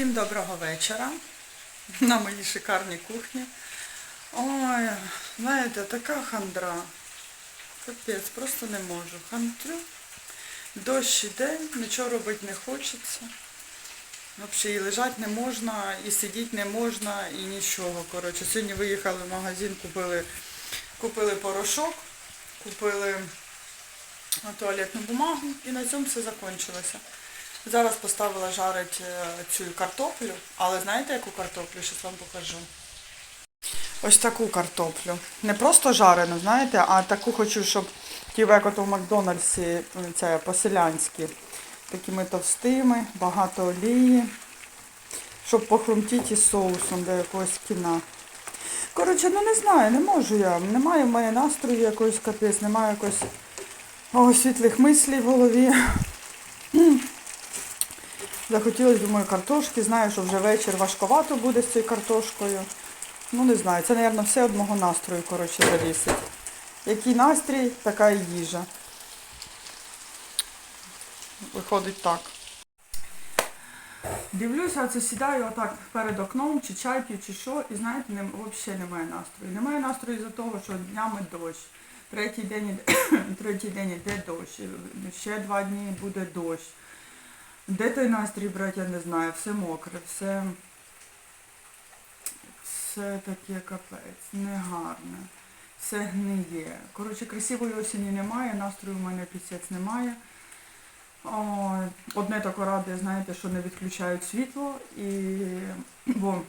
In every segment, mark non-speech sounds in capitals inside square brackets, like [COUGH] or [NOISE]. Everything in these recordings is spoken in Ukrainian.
Всім доброго вечора на моїй шикарній кухні. Ой, знаєте, така хандра. Капець, просто не можу. Хандрю. Дощ іде, нічого робити не хочеться. Взагалі і лежати не можна, і сидіти не можна, і нічого. Коротше, сьогодні виїхали в магазин, купили, купили порошок, купили туалетну бумагу і на цьому все закінчилося. Зараз поставила жарить е, цю картоплю, але знаєте яку картоплю? Щас вам покажу. Ось таку картоплю. Не просто жарену, знаєте, а таку хочу, щоб ті, як ото в Макдональдсі, це по-селянськи. Такими товстими, багато олії, щоб похрумтіти соусом до якогось кіна. Коротше, ну не знаю, не можу я. Немає в мене настрою якоїсь капець, немає якось світлих мислів в голові. Захотілося, думаю, картошки. Знаю, що вже вечір важковато буде з цією картошкою. Ну, не знаю, це, мабуть, все од мого настрою, коротше, завісить. Який настрій, така і їжа. Виходить так. Дивлюся, це сідаю отак перед окном, чи чай п'ю, чи що, і знаєте, не, взагалі немає настрою. Немає настрою за того, що днями дощ. Третій день, [COUGHS] третій день іде дощ. Ще два дні буде дощ. Де той настрій брати, я не знаю, все мокре, все, все таке капець, негарне, все гниє. Коротше, красивої осені немає, настрою в мене пісець немає. О, одне таке радує, знаєте, що не відключають світло, і, бо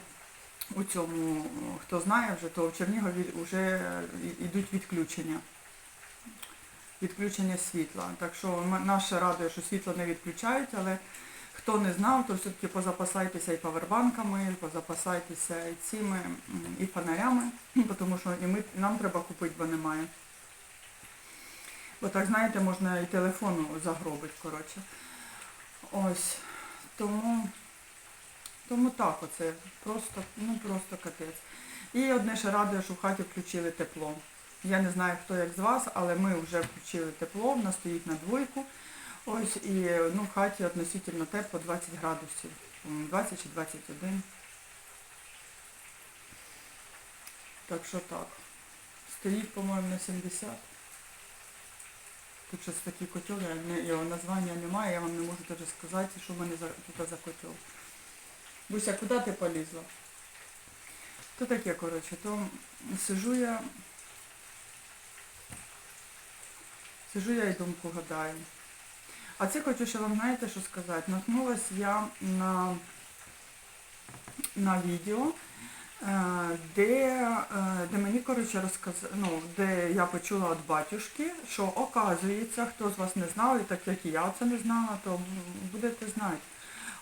у цьому, хто знає вже, то в Чернігові вже йдуть відключення. Відключення світла. Так що наше радує, що світло не відключають, але хто не знав, то все-таки позапасайтеся і павербанками, позапасайтеся і цими, і фонарями, [CLEARS THROAT] тому що і ми, нам треба купити, бо немає. Бо так, знаєте, можна і телефону загробити, коротше. Ось. Тому, тому так оце. Просто, ну просто капець. І одне ще радує, що в хаті включили тепло. Я не знаю, хто як з вас, але ми вже включили тепло, в нас стоїть на двойку. Ось і ну, в хаті относительно тепло 20 градусів. 20 чи 21. Так що так. Стоїть, по-моєму, на 70. Тут щось такий котел, його названня немає, я вам не можу навіть сказати, що в мене тут за котел. Буся, куди ти полізла? То таке, коротше, то сижу я, сижу я і думку гадаю. А це хочу ще вам, знаєте, що сказати. Наткнулась я на, на відео, е, де, е, де мені, коротше, розказ... ну, де я почула від батюшки, що оказується, хто з вас не знав, і так як і я це не знала, то будете знати.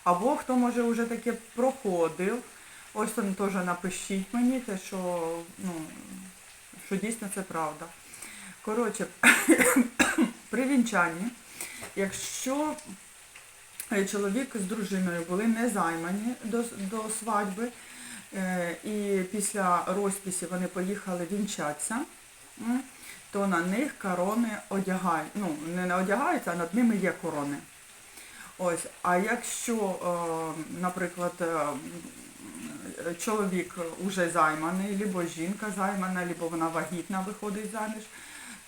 Або хто, може, вже таке проходив, ось там теж напишіть мені, те, що, ну, що дійсно це правда. Коротше, при вінчанні, якщо е, чоловік з дружиною були не займані до, до свадьби, е, і після розписі вони поїхали вінчатися, то на них корони одягають. Ну, не одягаються, а над ними є корони. Ось, а якщо, е, наприклад, чоловік уже займаний, або жінка займана, або вона вагітна виходить заміж,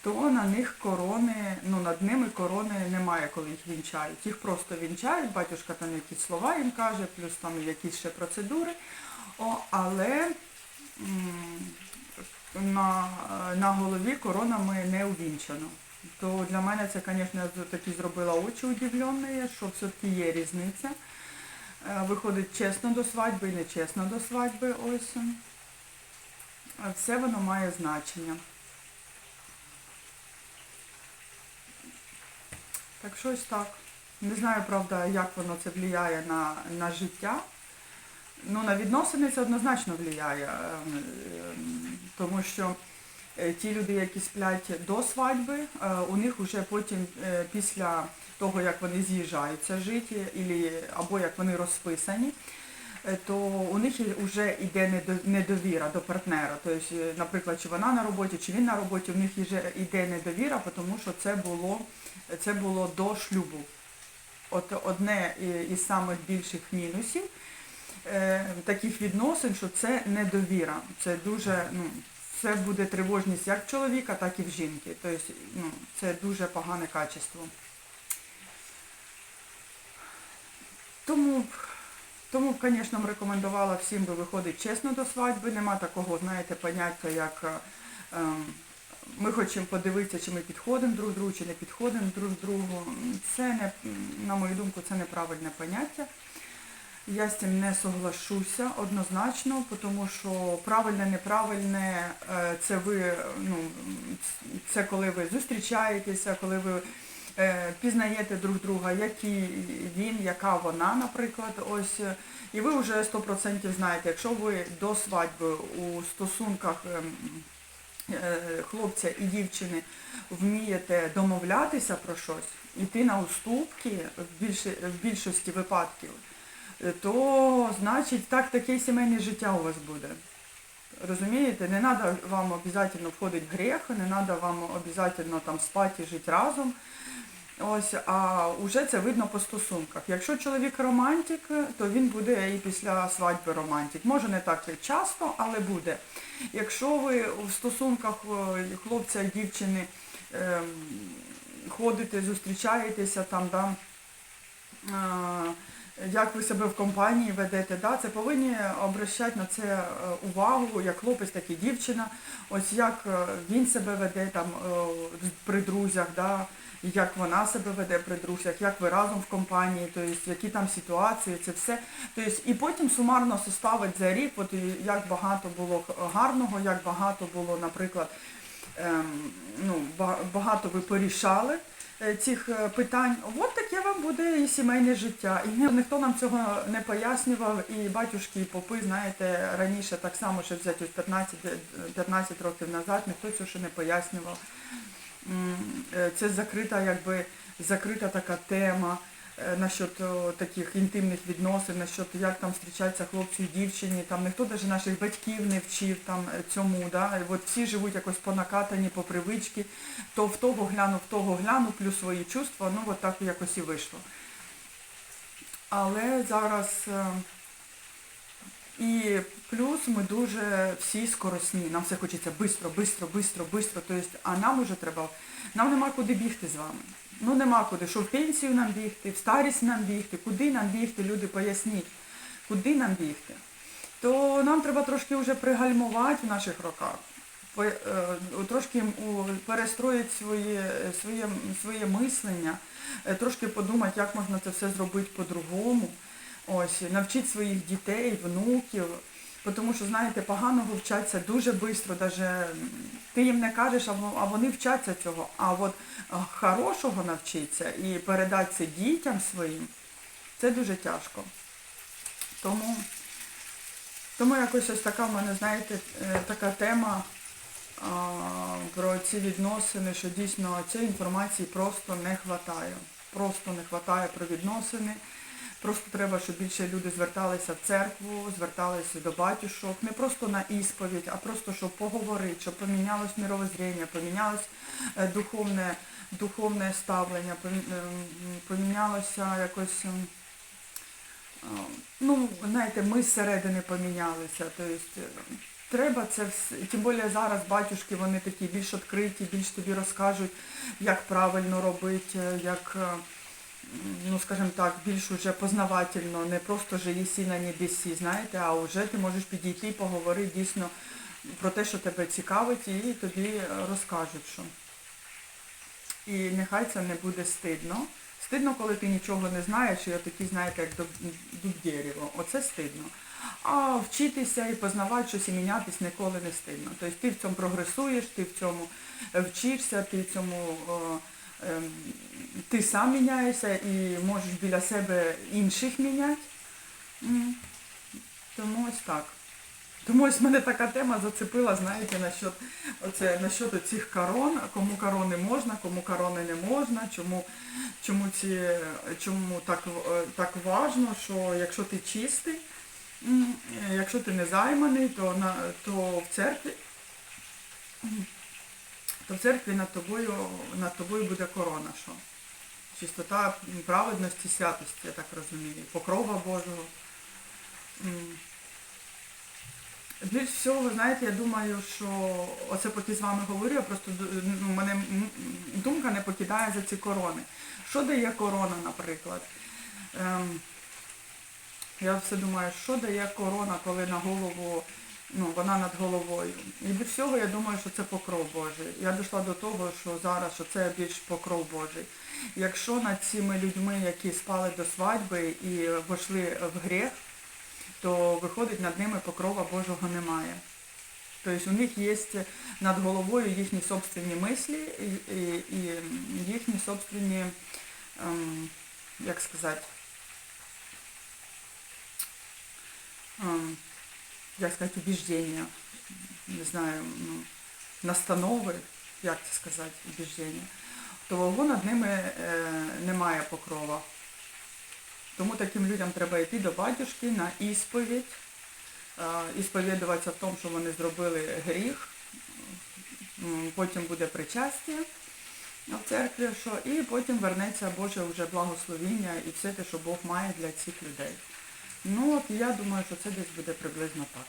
то на них корони, ну над ними корони немає, коли їх вінчають. Їх просто вінчають, батюшка там якісь слова їм каже, плюс там якісь ще процедури. О, але на, на голові коронами не увінчано. То для мене це, звісно, такі зробила очі удивлені, що все-таки є різниця. Е, Виходить чесно до свадьби і нечесно до свадьби. Ось. Е, Все воно має значення. Так щось так. Не знаю, правда, як воно це впливає на, на життя. Ну, на відносини це однозначно впливає, ем, ем, тому що е, ті люди, які сплять до свадьби, е, у них вже потім, е, після того, як вони з'їжджаються жити, або як вони розписані, то у них вже йде недовіра до партнера. Тобто, е, наприклад, чи вона на роботі, чи він на роботі, у них вже йде недовіра, тому що це було, це було до шлюбу. От одне із самих більших мінусів е, таких відносин, що це недовіра. Це дуже, ну, це буде тривожність як в чоловіка, так і в жінки. Тобто, ну, це дуже погане качество. Тому, тому, звісно, рекомендувала всім би виходити чесно до свадьби. Нема такого, знаєте, поняття, як е, ем, ми хочемо подивитися, чи ми підходимо друг другу, чи не підходимо друг другу. Це не, на мою думку, це неправильне поняття. Я з цим не соглашуся однозначно, тому що правильне, неправильне е, це ви, ну, це коли ви зустрічаєтеся, коли ви пізнаєте друг друга, який він, яка вона, наприклад, ось. е, І ви вже 100% знаєте, якщо ви до свадьби у стосунках ем, е, хлопця і дівчини вмієте домовлятися про щось, іти на уступки в, більшості випадків, е, то значить так таке сімейне життя у вас буде. Розумієте, не треба вам обов'язково входити в гріх, не треба вам обов'язково там спати і жити разом. Ось, а вже це видно по стосунках. Якщо чоловік романтик, то він буде і після свадьби романтик. Може не так часто, але буде. Якщо ви в стосунках хлопця і дівчини ем, ходите, зустрічаєтеся там, да, як ви себе в компанії ведете, да, це повинні обращати на це е, увагу, як хлопець, так і дівчина. Ось як е, він себе веде там при друзях, да, як вона себе веде при друзях, як ви разом в компанії, тобто які там ситуації, це все. Тобто, і потім сумарно составить за рік, от як багато було гарного, як багато було, наприклад, ем, ну, багато ви порішали е, цих е, питань. От таке вам буде і сімейне життя. І ніхто нам цього не пояснював, і батюшки, і попи, знаєте, раніше так само, що взяти 15, е, 15 років назад, ніхто цього ще не пояснював. Е, Це закрита, якби закрита така тема е, насчет таких інтимних відносин, насчет як там зустрічаються хлопцю і дівчині, там ніхто навіть наших батьків не вчив там е, цьому, да? от всі живуть якось по накатані, по привичці, то в того гляну, в того гляну, плюс свої чувства, ну от так якось і вийшло. Але зараз і плюс ми дуже всі скоросні, нам все хочеться бистро, бистро, бистро, бистро. Тобто, а нам уже треба, нам нема куди бігти з вами. Ну нема куди, що в пенсію нам бігти, в старість нам бігти, куди нам бігти, люди поясніть, куди нам бігти. То нам треба трошки вже пригальмувати в наших роках, е, трошки перестроїти своє, своє, своє мислення, е, трошки подумати, як можна це все зробити по-другому. Ось, навчити своїх дітей, внуків. Тому що, знаєте, поганого вчаться дуже швидко, даже ти їм не кажеш, а вони вчаться цього. А от хорошого навчитися і передати це дітям своїм, це дуже тяжко. Тому, тому якось ось така в мене, знаєте, е, така тема а, про ці відносини, що дійсно цієї інформації просто не вистачає. Просто не вистачає про відносини. Просто треба, щоб більше люди зверталися в церкву, зверталися до батюшок, не просто на ісповідь, а просто щоб поговорити, щоб помінялось мировоззрення, помінялось е, духовне, духовне ставлення, ем, помінялося якось. ем, Ну, знаєте, ми зсередини помінялися. Тобто, е, треба це вс- тим більше зараз батюшки, вони такі більш відкриті, більш тобі розкажуть, як правильно робити, е, як, е, ну скажімо так, більш уже познавательно, не просто живі сі на небесі, знаєте, а вже ти можеш підійти і поговорити дійсно про те, що тебе цікавить, і тобі е, розкажуть, що. І нехай це не буде стидно. Стидно, коли ти нічого не знаєш, і отакі, знаєте, як дуб, дерево. Оце стидно. А вчитися і познавати щось і мінятись ніколи не стидно. Тобто ти в цьому прогресуєш, ти в цьому е, вчишся, ти в цьому ем, ти сам міняєшся і можеш біля себе інших міняти. Тому ось так. Тому ось мене така тема зацепила, знаєте, насчет, оце, насчет цих корон, кому корони можна, кому корони не можна, чому, чому, ці, чому так, так важно, що якщо ти чистий, якщо ти не займаний, то, на, то в церкві то в церкві над тобою, над тобою буде корона. що Чистота праведності, святості, я так розумію, покрова Божого. Більш всього, знаєте, я думаю, що оце поки з вами говорю, я просто ну, мене думка не покидає за ці корони. Що дає корона, наприклад? Ем, я все думаю, що дає корона, коли на голову, ну, вона над головою. І від всього я думаю, що це покров Божий. Я дійшла до того, що зараз що це більш покров Божий. Якщо над цими людьми, які спали до свадьби і вийшли в гріх, то виходить над ними покрова Божого немає. Тобто у них є над головою їхні собственні мислі і, і, їхні собственні, ем, як сказати, ем, як сказати, убіждення, не знаю, ну, настанови, як це сказати, убіждення, то того над ними е, немає покрова. Тому таким людям треба йти до батюшки на ісповідь, е, і сповідуватися в тому, що вони зробили гріх, потім буде причастя в церкві, що, і потім вернеться Боже вже благословіння і все те, що Бог має для цих людей. Ну от я думаю, що це десь буде приблизно так.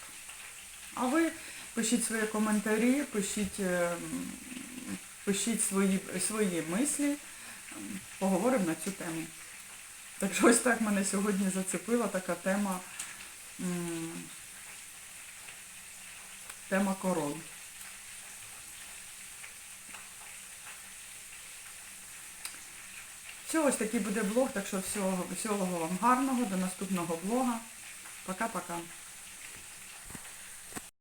А ви пишіть свої коментарі, пишіть, е, пишіть свої, свої мислі, поговоримо на цю тему. Так що ось так мене сьогодні зацепила така тема, тема корон. Все, ось такий буде блог, так що всього, всього вам гарного, до наступного блога. Пока-пока.